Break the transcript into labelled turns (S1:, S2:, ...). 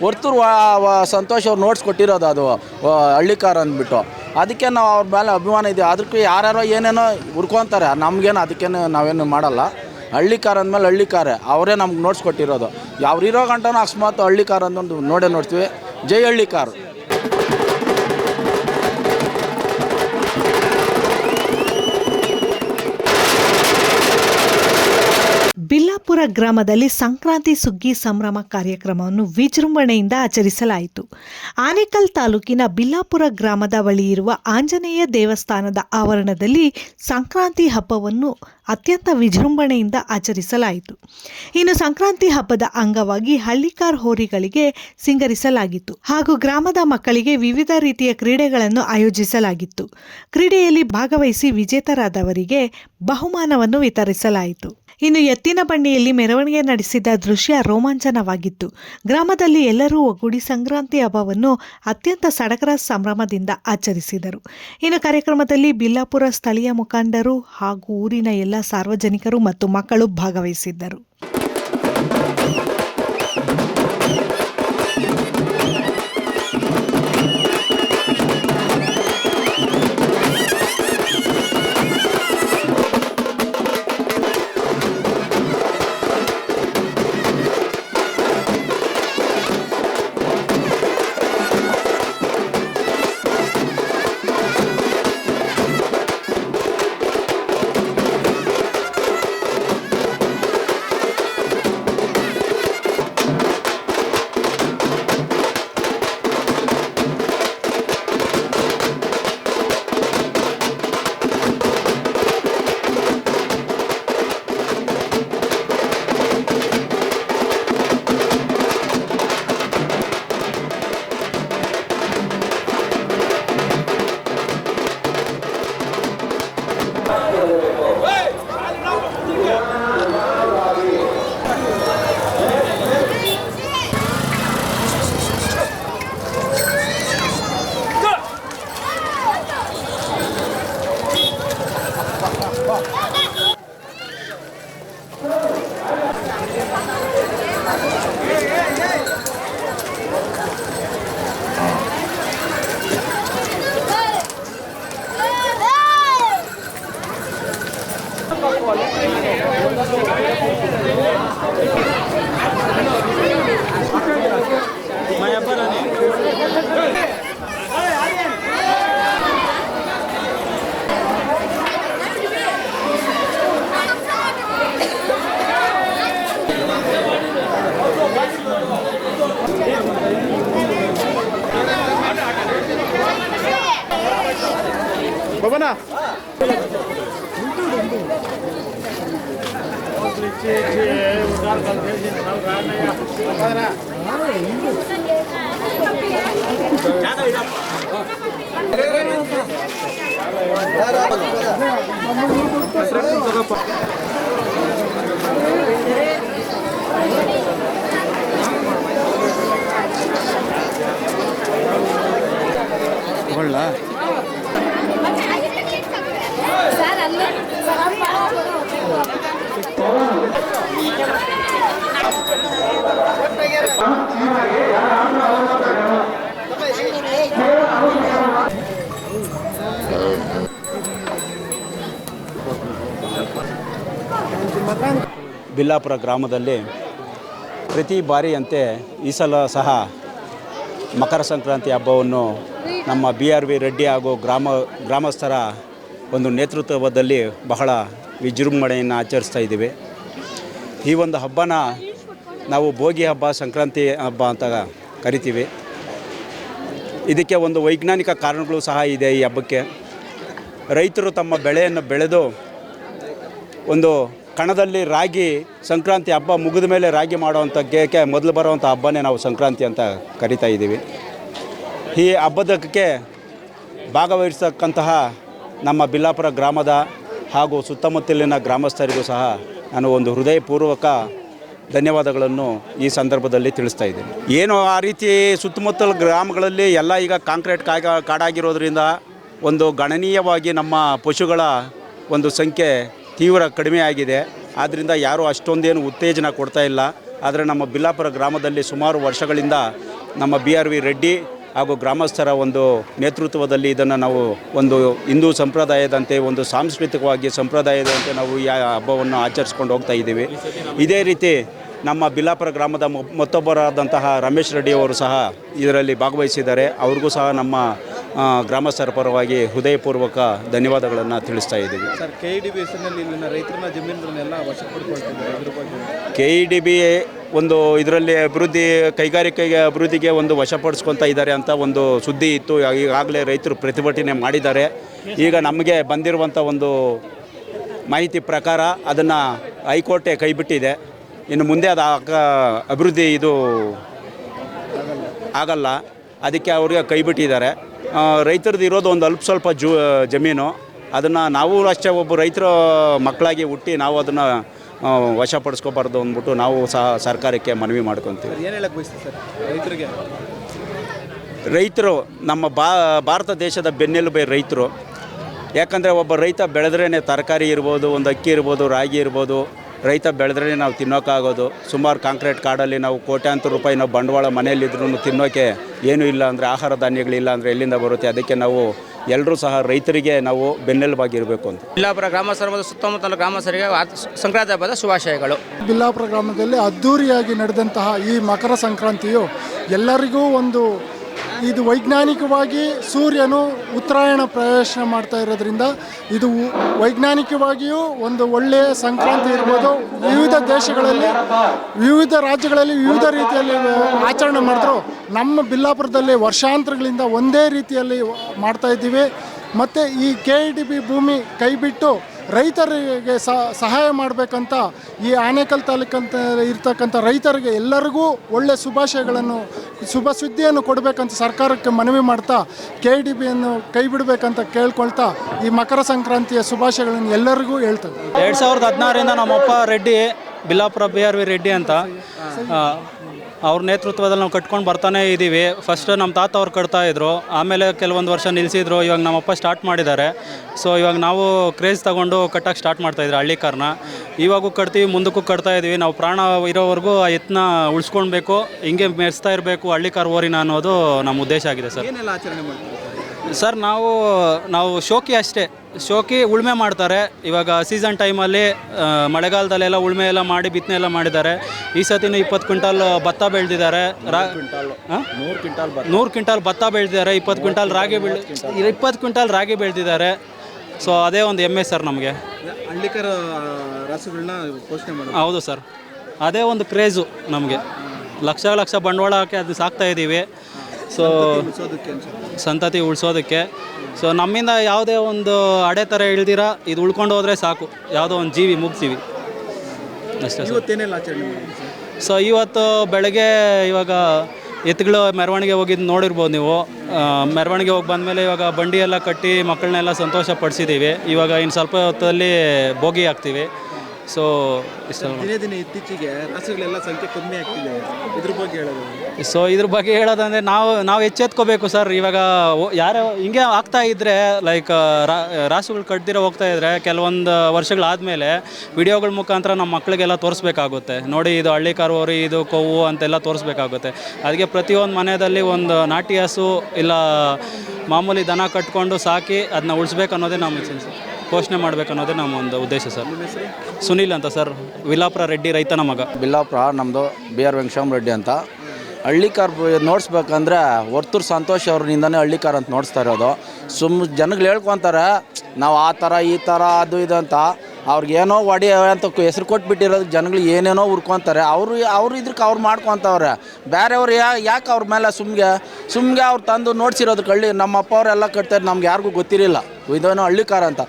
S1: ಹೊರ್ತೂರು ವಾ- ವಾ- ಸಂತೋಷ್ ಅವ್ರು ನೋಟ್ಸ್ ಕೊಟ್ಟಿರೋದು ಅದು ಹಳ್ಳಿಕಾರ ಅಂದ್ಬಿಟ್ಟು. ಅದಕ್ಕೆ ನಾವು ಅವ್ರ ಮೇಲೆ ಅಭಿಮಾನ ಇದೆ. ಅದಕ್ಕೆ ಯಾರ್ಯಾರೋ ಏನೇನೋ ಹುಡ್ಕೊತಾರೆ. ನಮಗೇನು ಅದಕ್ಕೇನು ನಾವೇನು ಮಾಡಲ್ಲ. ಹಳ್ಳಿಕಾರ ಅಂದಮೇಲೆ ಹಳ್ಳಿಕಾರೆ ಅವರೇ ನಮ್ಗೆ ನೋಟ್ಸ್ ಕೊಟ್ಟಿರೋದು ಅವ್ರು ಇರೋ ಗಂಟನೂ ಅಕಸ್ಮಾತ್ ಹಳ್ಳಿಕಾರ ಅಂದೊಂದು ನೋಡೇ ನೋಡ್ತೀವಿ. ಜೈ ಹಳ್ಳಿಕಾರ್
S2: ಬಿಲ್ಲಾಪುರ ಗ್ರಾಮದಲ್ಲಿ ಸಂಕ್ರಾಂತಿ ಸುಗ್ಗಿ ಸಂಭ್ರಮ ಕಾರ್ಯಕ್ರಮವನ್ನು ವಿಜೃಂಭಣೆಯಿಂದ ಆಚರಿಸಲಾಯಿತು. ಆನೇಕಲ್ ತಾಲೂಕಿನ ಬಿಲ್ಲಾಪುರ ಗ್ರಾಮದ ಬಳಿ ಇರುವ ಆಂಜನೇಯ ದೇವಸ್ಥಾನದ ಆವರಣದಲ್ಲಿ ಸಂಕ್ರಾಂತಿ ಹಬ್ಬವನ್ನು ಅತ್ಯಂತ ವಿಜೃಂಭಣೆಯಿಂದ ಆಚರಿಸಲಾಯಿತು. ಇನ್ನು ಸಂಕ್ರಾಂತಿ ಹಬ್ಬದ ಅಂಗವಾಗಿ ಹಳ್ಳಿಕಾರ್ ಹೋರಿಗಳಿಗೆ ಸಿಂಗರಿಸಲಾಗಿತ್ತು. ಹಾಗೂ ಗ್ರಾಮದ ಮಕ್ಕಳಿಗೆ ವಿವಿಧ ರೀತಿಯ ಕ್ರೀಡೆಗಳನ್ನು ಆಯೋಜಿಸಲಾಗಿತ್ತು. ಕ್ರೀಡೆಯಲ್ಲಿ ಭಾಗವಹಿಸಿ ವಿಜೇತರಾದವರಿಗೆ ಬಹುಮಾನವನ್ನು ವಿತರಿಸಲಾಯಿತು. ಇನ್ನು ಎತ್ತಿನ ಬಂಡಿಯಲ್ಲಿ ಮೆರವಣಿಗೆ ನಡೆಸಿದ ದೃಶ್ಯ ರೋಮಾಂಚನವಾಗಿತ್ತು. ಗ್ರಾಮದಲ್ಲಿ ಎಲ್ಲರೂ ಒಗ್ಗೂಡಿ ಸಂಕ್ರಾಂತಿ ಹಬ್ಬವನ್ನು ಅತ್ಯಂತ ಸಡಗರ ಸಂಭ್ರಮದಿಂದ ಆಚರಿಸಿದರು. ಇನ್ನು ಕಾರ್ಯಕ್ರಮದಲ್ಲಿ ಬಿಲ್ಲಾಪುರ ಸ್ಥಳೀಯ ಮುಖಂಡರು ಹಾಗೂ ಊರಿನ ಎಲ್ಲ ಸಾರ್ವಜನಿಕರು ಮತ್ತು ಮಕ್ಕಳು ಭಾಗವಹಿಸಿದ್ದರು.
S3: 마야 빨아내.
S4: ಸರ್ ಬಿಲ್ಲಾಪುರ ಗ್ರಾಮದಲ್ಲಿ ಪ್ರತಿ ಬಾರಿಯಂತೆ ಈ ಸಲ ಸಹ ಮಕರ ಸಂಕ್ರಾಂತಿ ಹಬ್ಬವನ್ನು ನಮ್ಮ ಬಿ ಆರ್ ವಿ ರೆಡ್ಡಿ ಹಾಗೂ ಗ್ರಾಮ ಗ್ರಾಮಸ್ಥರ ಒಂದು ನೇತೃತ್ವದಲ್ಲಿ ಬಹಳ ವಿಜೃಂಭಣೆಯನ್ನು ಆಚರಿಸ್ತಾ ಇದ್ದೀವಿ. ಈ ಒಂದು ಹಬ್ಬನ ನಾವು ಭೋಗಿ ಹಬ್ಬ, ಸಂಕ್ರಾಂತಿ ಹಬ್ಬ ಅಂತ ಕರಿತೀವಿ. ಇದಕ್ಕೆ ಒಂದು ವೈಜ್ಞಾನಿಕ ಕಾರಣಗಳು ಸಹ ಇದೆ ಈ ಹಬ್ಬಕ್ಕೆ. ರೈತರು ತಮ್ಮ ಬೆಳೆಯನ್ನು ಬೆಳೆದು ಒಂದು ಕಣದಲ್ಲಿ ರಾಗಿ ಸಂಕ್ರಾಂತಿ ಹಬ್ಬ ಮುಗಿದ ಮೇಲೆ ರಾಗಿ ಮಾಡುವಂಥ ಗೇಕೆ ಮೊದಲು ಬರುವಂಥ ಹಬ್ಬನೇ ನಾವು ಸಂಕ್ರಾಂತಿ ಅಂತ ಕರಿತಾ ಇದ್ದೀವಿ. ಈ ಹಬ್ಬದಕ್ಕೆ ಭಾಗವಹಿಸತಕ್ಕಂತಹ ನಮ್ಮ ಬಿಲ್ಲಾಪುರ ಗ್ರಾಮದ ಹಾಗೂ ಸುತ್ತಮುತ್ತಲಿನ ಗ್ರಾಮಸ್ಥರಿಗೂ ಸಹ ನಾನು ಒಂದು ಹೃದಯಪೂರ್ವಕ ಧನ್ಯವಾದಗಳನ್ನು ಈ ಸಂದರ್ಭದಲ್ಲಿ ತಿಳಿಸ್ತಾ ಇದ್ದೀನಿ. ಏನು ಆ ರೀತಿ ಸುತ್ತಮುತ್ತಲ ಗ್ರಾಮಗಳಲ್ಲಿ ಎಲ್ಲ ಈಗ ಕಾಂಕ್ರೀಟ್ ಕಾಗ ಕಾಡಾಗಿರೋದ್ರಿಂದ ಒಂದು ಗಣನೀಯವಾಗಿ ನಮ್ಮ ಪಶುಗಳ ಒಂದು ಸಂಖ್ಯೆ ತೀವ್ರ ಕಡಿಮೆ ಆಗಿದೆ. ಆದ್ದರಿಂದ ಯಾರೂ ಅಷ್ಟೊಂದೇನು ಉತ್ತೇಜನ ಕೊಡ್ತಾ ಇಲ್ಲ. ಆದರೆ ನಮ್ಮ ಬಿಲ್ಲಾಪುರ ಗ್ರಾಮದಲ್ಲಿ ಸುಮಾರು ವರ್ಷಗಳಿಂದ ನಮ್ಮ ಬಿ ಆರ್ ವಿ ರೆಡ್ಡಿ ಹಾಗೂ ಗ್ರಾಮಸ್ಥರ ಒಂದು ನೇತೃತ್ವದಲ್ಲಿ ಇದನ್ನು ನಾವು ಒಂದು ಹಿಂದೂ ಸಂಪ್ರದಾಯದಂತೆ, ಒಂದು ಸಾಂಸ್ಕೃತಿಕವಾಗಿ ಸಂಪ್ರದಾಯದಂತೆ ನಾವು ಈ ಹಬ್ಬವನ್ನು ಆಚರಿಸ್ಕೊಂಡು ಹೋಗ್ತಾ ಇದ್ದೀವಿ. ಇದೇ ರೀತಿ ನಮ್ಮ ಬಿಲ್ಲಾಪುರ ಗ್ರಾಮದ ಮತ್ತೊಬ್ಬರಾದಂತಹ ರಮೇಶ್ ರೆಡ್ಡಿ ಅವರು ಸಹ ಇದರಲ್ಲಿ ಭಾಗವಹಿಸಿದ್ದಾರೆ. ಅವ್ರಿಗೂ ಸಹ ನಮ್ಮ ಗ್ರಾಮಸ್ಥರ ಪರವಾಗಿ ಹೃದಯಪೂರ್ವಕ ಧನ್ಯವಾದಗಳನ್ನು ತಿಳಿಸ್ತಾ ಇದ್ದೀವಿ.
S5: Sir K E D B ಹೆಸರಿನಲ್ಲಿ ಇಲ್ಲಿನ ರೈತರನ್ನ ಜಮೀನುಗಳನ್ನೆಲ್ಲ ವಶ ಪಡ್ಕೊಳ್ತಿದ್ದಾರೆ ಇದ್ರ ಬಗ್ಗೆ.
S4: ಕೆ ಇ ಡಿ ಬಿ ಒಂದು ಇದರಲ್ಲಿ ಅಭಿವೃದ್ಧಿ ಕೈಗಾರಿಕೆಗೆ ಅಭಿವೃದ್ಧಿಗೆ ಒಂದು ವಶಪಡಿಸ್ಕೊತಾ ಇದ್ದಾರೆ ಅಂತ ಒಂದು ಸುದ್ದಿ ಇತ್ತು. ಈಗಾಗಲೇ ರೈತರು ಪ್ರತಿಭಟನೆ ಮಾಡಿದ್ದಾರೆ. ಈಗ ನಮಗೆ ಬಂದಿರುವಂಥ ಒಂದು ಮಾಹಿತಿ ಪ್ರಕಾರ ಅದನ್ನು ಹೈಕೋರ್ಟೆ ಕೈಬಿಟ್ಟಿದೆ. ಇನ್ನು ಮುಂದೆ ಅದು ಅಭಿವೃದ್ಧಿ ಇದು ಆಗಲ್ಲ. ಅದಕ್ಕೆ ಅವ್ರಿಗೆ ಕೈಬಿಟ್ಟಿದ್ದಾರೆ. ರೈತರದ್ದು ಇರೋದು ಒಂದು ಅಲ್ಪ ಸ್ವಲ್ಪ ಜೂ ಜಮೀನು. ಅದನ್ನು ನಾವು ಅಷ್ಟೇ ಒಬ್ಬ ರೈತರ ಮಕ್ಕಳಾಗಿ ಹುಟ್ಟಿ ನಾವು ಅದನ್ನು ವಶಪಡಿಸ್ಕೋಬಾರ್ದು ಅಂದ್ಬಿಟ್ಟು ನಾವು ಸಹ ಸರ್ಕಾರಕ್ಕೆ ಮನವಿ ಮಾಡ್ಕೊತೀವಿ.
S5: ಏನು ಹೇಳಕ್ಕೆ ಬಯಸ್ತೀವಿ ಸರ್ ರೈತರಿಗೆ?
S4: ರೈತರು ನಮ್ಮ ಬಾ ಭಾರತ ದೇಶದ ಬೆನ್ನೆಲುಬೆ ರೈತರು. ಯಾಕಂದರೆ ಒಬ್ಬ ರೈತ ಬೆಳೆದ್ರೇ ತರಕಾರಿ ಇರ್ಬೋದು ಒಂದು ಅಕ್ಕಿ ಇರ್ಬೋದು ರಾಗಿ ಇರ್ಬೋದು ರೈತ ಬೆಳೆದ್ರೆ ನಾವು ತಿನ್ನೋಕ್ಕಾಗೋದು. ಸುಮಾರು ಕಾಂಕ್ರೀಟ್ ಕಾಡಲ್ಲಿ ನಾವು ಕೋಟ್ಯಾಂತರ ರೂಪಾಯಿ ನಾವು ಬಂಡವಾಳ ಮನೆಯಲ್ಲಿದ್ರೂ ತಿನ್ನೋಕ್ಕೆ ಏನೂ ಇಲ್ಲ ಅಂದರೆ ಆಹಾರ ಧಾನ್ಯಗಳಿಲ್ಲ ಅಂದರೆ ಎಲ್ಲಿಂದ ಬರುತ್ತೆ? ಅದಕ್ಕೆ ನಾವು ಎಲ್ಲರೂ ಸಹ ರೈತರಿಗೆ ನಾವು ಬೆನ್ನೆಲುಬಾಗಿರಬೇಕು ಅಂತ.
S6: ಬಿಲ್ಲಾಪುರ ಗ್ರಾಮಸ್ಥರ ಮತ್ತು ಸುತ್ತಮುತ್ತಲ ಗ್ರಾಮಸ್ಥರಿಗೆ ಆ- ಸಂಕ್ರಾಂತಿ ಹಬ್ಬದ ಶುಭಾಶಯಗಳು.
S7: ಬಿಲ್ಲಾಪುರ ಗ್ರಾಮದಲ್ಲಿ ಅದ್ಧೂರಿಯಾಗಿ ನಡೆದಂತಹ ಈ ಮಕರ ಸಂಕ್ರಾಂತಿಯು ಎಲ್ಲರಿಗೂ ಒಂದು ಇದು ವೈಜ್ಞಾನಿಕವಾಗಿ ಸೂರ್ಯನು ಉತ್ತರಾಯಣ ಪ್ರವೇಶ ಮಾಡ್ತಾ ಇರೋದ್ರಿಂದ ಇದು ವೈಜ್ಞಾನಿಕವಾಗಿಯೂ ಒಂದು ಒಳ್ಳೆಯ ಸಂಕ್ರಾಂತಿ ಇರ್ಬೋದು. ವಿವಿಧ ದೇಶಗಳಲ್ಲಿ, ವಿವಿಧ ರಾಜ್ಯಗಳಲ್ಲಿ ವಿವಿಧ ರೀತಿಯಲ್ಲಿ ಆಚರಣೆ ಮಾಡಿದ್ರು. ನಮ್ಮ ಬಿಲ್ಲಾಪುರದಲ್ಲಿ ವರ್ಷಾಂತರಗಳಿಂದ ಒಂದೇ ರೀತಿಯಲ್ಲಿ ಮಾಡ್ತಾ ಇದ್ದೀವಿ. ಮತ್ತು ಈ ಕೆ ಡಿ ಬಿ ಭೂಮಿ ಕೈಬಿಟ್ಟು ರೈತರಿಗೆ ಸಹಾಯ ಮಾಡಬೇಕಂತ ಈ ಆನೇಕಲ್ ತಾಲೂಕಂತ ಇರ್ತಕ್ಕಂಥ ರೈತರಿಗೆ ಎಲ್ಲರಿಗೂ ಒಳ್ಳೆ ಶುಭಾಶಯಗಳನ್ನು, ಶುಭ ಸುದ್ದಿಯನ್ನು ಕೊಡಬೇಕಂತ ಸರ್ಕಾರಕ್ಕೆ ಮನವಿ ಮಾಡ್ತಾ ಕೆ ಡಿ ಬಿಯನ್ನು ಕೈ ಬಿಡಬೇಕಂತ ಕೇಳ್ಕೊಳ್ತಾ ಈ ಮಕರ ಸಂಕ್ರಾಂತಿಯ ಶುಭಾಶಯಗಳನ್ನು ಎಲ್ಲರಿಗೂ ಹೇಳ್ತದೆ
S8: ಎರಡು ಸಾವಿರದ ಹದಿನಾರರಿಂದ ನಮ್ಮಪ್ಪ Reddy, Billapura B R V Reddy ಅಂತ ಅವ್ರ ನೇತೃತ್ವದಲ್ಲಿ ನಾವು ಕಟ್ಕೊಂಡು ಬರ್ತಾನೆ ಇದ್ದೀವಿ. ಫಸ್ಟ್ ನಮ್ಮ ತಾತ ಅವ್ರು ಕಟ್ತಾ ಇದ್ರು. ಆಮೇಲೆ ಕೆಲವೊಂದು ವರ್ಷ ನಿಲ್ಲಿಸಿದ್ರು ಇವಾಗ ನಮ್ಮಪ್ಪ ಸ್ಟಾರ್ಟ್ ಮಾಡಿದ್ದಾರೆ. ಸೊ ಇವಾಗ ನಾವು ಕ್ರೇಜ್ ತಗೊಂಡು ಕಟ್ಟಕ್ಕೆ ಸ್ಟಾರ್ಟ್ ಮಾಡ್ತಾಯಿದ್ರು ಹಳ್ಳಿ ಕಾರ್ನ ಇವಾಗೂ ಕಟ್ತೀವಿ, ಮುಂದಕ್ಕೂ ಕಟ್ತಾ ಇದ್ದೀವಿ. ನಾವು ಪ್ರಾಣ ಇರೋವರೆಗೂ ಆ ಎತ್ತನ್ನ ಉಳಿಸ್ಕೊಳ್ಬೇಕು, ಹಿಂಗೆ ಮೆರೆಸ್ತಾ ಇರಬೇಕು ಹಳ್ಳಿ ಕಾರ್ ಓರಿನ ಅನ್ನೋದು ನಮ್ಮ ಉದ್ದೇಶ ಆಗಿದೆ ಸರ್.
S5: ಏನೆಲ್ಲ ಆಚರಣೆ ಮಾಡ್ತೀವಿ ಸರ್
S8: ನಾವು ನಾವು ಶೋಕಿ ಅಷ್ಟೇ. ಶೋಕಿ ಉಳುಮೆ ಮಾಡ್ತಾರೆ. ಇವಾಗ ಸೀಸನ್ ಟೈಮಲ್ಲಿ ಮಳೆಗಾಲದಲ್ಲೆಲ್ಲ ಉಳುಮೆ ಎಲ್ಲ ಮಾಡಿ ಬಿತ್ತನೆ ಎಲ್ಲ ಮಾಡಿದ್ದಾರೆ. ಈ ಸತಿನೂ ಇಪ್ಪತ್ತು ಕ್ವಿಂಟಲ್ ಭತ್ತ ಬೆಳೆದಿದ್ದಾರೆ.
S4: ನೂರು ಕ್ವಿಂಟಾಲ್.
S8: ಭತ್ತ. ಬೆಳೆದಿದ್ದಾರೆ. ಇಪ್ಪತ್ತು ಕ್ವಿಂಟಲ್ ರಾಗಿ ಬೆಳೆ ಇಪ್ಪತ್ತು ಕ್ವಿಂಟಲ್ ರಾಗಿ ಬೆಳೆದಿದ್ದಾರೆ. ಸೊ ಅದೇ ಒಂದು ಹೆಮ್ಮೆ ಸರ್ ನಮಗೆ.
S5: ಹಳ್ಳಿಕರ ರಾಸುಗಳನ್ನ ಪೋಷಣೆ ಮಾಡೋದು.
S8: ಹೌದು ಸರ್. ಅದೇ ಒಂದು ಕ್ರೇಜು ನಮಗೆ. ಲಕ್ಷ ಲಕ್ಷ ಬಂಡವಾಳ ಹಾಕಿ ಅದು ಸಾಕ್ತಾ ಇದ್ದೀವಿ ಸೊ ಸಂತತಿ ಉಳಿಸೋದಕ್ಕೆ ಸೊ ನಮ್ಮಿಂದ ಯಾವುದೇ ಒಂದು ಅಡೆ ಥರ ಇಳ್ದಿರ ಇದು ಉಳ್ಕೊಂಡು ಹೋದರೆ ಸಾಕು. ಯಾವುದೋ ಒಂದು ಜೀವಿ ಮುಗ್ತೀವಿ ಅಷ್ಟೇ ಸೊ ಇವತ್ತು ಬೆಳಗ್ಗೆ ಇವಾಗ ಎತ್ತುಗಳು ಮೆರವಣಿಗೆ ಹೋಗಿದ್ದು ನೋಡಿರ್ಬೋದು ನೀವು. ಮೆರವಣಿಗೆ ಹೋಗಿ ಬಂದಮೇಲೆ ಇವಾಗ ಬಂಡಿ ಎಲ್ಲ ಕಟ್ಟಿ ಮಕ್ಕಳನ್ನೆಲ್ಲ ಸಂತೋಷ ಪಡಿಸಿದ್ದೀವಿ ಇವಾಗ ಇನ್ನು ಸ್ವಲ್ಪ ಹೊತ್ತಲ್ಲಿ ಭೋಗಿ ಹಾಕ್ತೀವಿ ಸೊ ಇಷ್ಟ
S5: ದಿನೇ ದಿನೇ ಇತ್ತೀಚೆಗೆ ರಾಸುಗಳೆಲ್ಲ ಸಂಖ್ಯೆ ಕಮ್ಮಿ ಆಗ್ತಿದೆ. ಇದ್ರ ಬಗ್ಗೆ ಹೇಳೋದು.
S8: ಸೊ ಇದ್ರ ಬಗ್ಗೆ ಹೇಳೋದಂದ್ರೆ ನಾವು ನಾವು ಎಚ್ಚೆತ್ಕೋಬೇಕು ಸರ್ ಇವಾಗ ಯಾರೋ ಹಿಂಗೆ ಆಗ್ತಾ ಇದ್ರೆ ಲೈಕ್ ರಾಸುಗಳು ಕಟ್ದಿರೋ ಹೋಗ್ತಾ ಇದ್ರೆ ಕೆಲವೊಂದು ವರ್ಷಗಳಾದಮೇಲೆ ವಿಡಿಯೋಗಳ ಮುಖಾಂತರ ನಮ್ಮ ಮಕ್ಕಳಿಗೆಲ್ಲ ತೋರಿಸ್ಬೇಕಾಗುತ್ತೆ. ನೋಡಿ ಇದು ಹಳ್ಳಿ ಕಾರುವರಿ ಇದು ಕೊವು ಅಂತೆಲ್ಲ ತೋರಿಸ್ಬೇಕಾಗುತ್ತೆ. ಅದಕ್ಕೆ ಪ್ರತಿಯೊಂದು ಮನೆಯಲ್ಲಿ ಒಂದು ನಾಟಿ ಹಸು ಇಲ್ಲ ಮಾಮೂಲಿ ದನ ಕಟ್ಕೊಂಡು ಸಾಕಿ ಅದನ್ನ ಉಳಿಸ್ಬೇಕು ಅನ್ನೋದೇ ನಮ್ಮ ಇಚ್ಛೆ ಸರ್ ಮಾಡಬೇಕು ಅನ್ನೋದೇ ನಮ್ಮ ಒಂದು ಉದ್ದೇಶ ಸರ್ ಸುನೀಲ್ ಅಂತ ಸರ್ ವಿಲಾಪುರ ರೆಡ್ಡಿ ರೈತನ ಮಗ.
S1: ಬಿಲ್ಲಾಪುರ ನಮ್ಮದು ಬಿ ಆರ್ ವೆಂಕಟರಾಮ ರೆಡ್ಡಿ ಅಂತ. ಹಳ್ಳಿ ಕಾರ್ ನೋಡಿಸ್ಬೇಕಂದ್ರೆ ವರ್ತೂರ್ ಸಂತೋಷ್ ಅವ್ರಿಂದನೇ ಹಳ್ಳಿಕಾರ್ ಅಂತ ನೋಡಿಸ್ತಾ ಇರೋದು ಸುಮ್ ಜನಗಳು ಹೇಳ್ಕೊತಾರೆ, ನಾವು ಆ ಥರ ಈ ಥರ ಅದು ಇದು ಅಂತ. ಅವ್ರಿಗೇನೋ ಒಡಿ ಅಂತ ಹೆಸರು ಕೊಟ್ಬಿಟ್ಟಿರೋದು ಜನಗಳು ಏನೇನೋ ಹುರ್ಕೊತಾರೆ. ಅವರು, ಅವ್ರು ಇದ್ರಕ್ಕೆ ಅವ್ರು ಮಾಡ್ಕೊತವ್ರೆ. ಬೇರೆಯವ್ರು ಯಾ, ಯಾಕೆ ಅವ್ರ ಮೇಲೆ ಸುಮ್ಗೆ ಸುಮ್ಗೆ ಅವ್ರು ತಂದು ನೋಡ್ಸಿರೋದು ಕಳ್ಳಿ ನಮ್ಮ ಅಪ್ಪ ಅವರೆಲ್ಲ ಕಟ್ತಾರೆ, ನಮ್ಗೆ ಯಾರಿಗೂ ಗೊತ್ತಿರಲಿಲ್ಲ. ಇದೇನೋ ಹಳ್ಳಿಕಾರ ಅಂತ.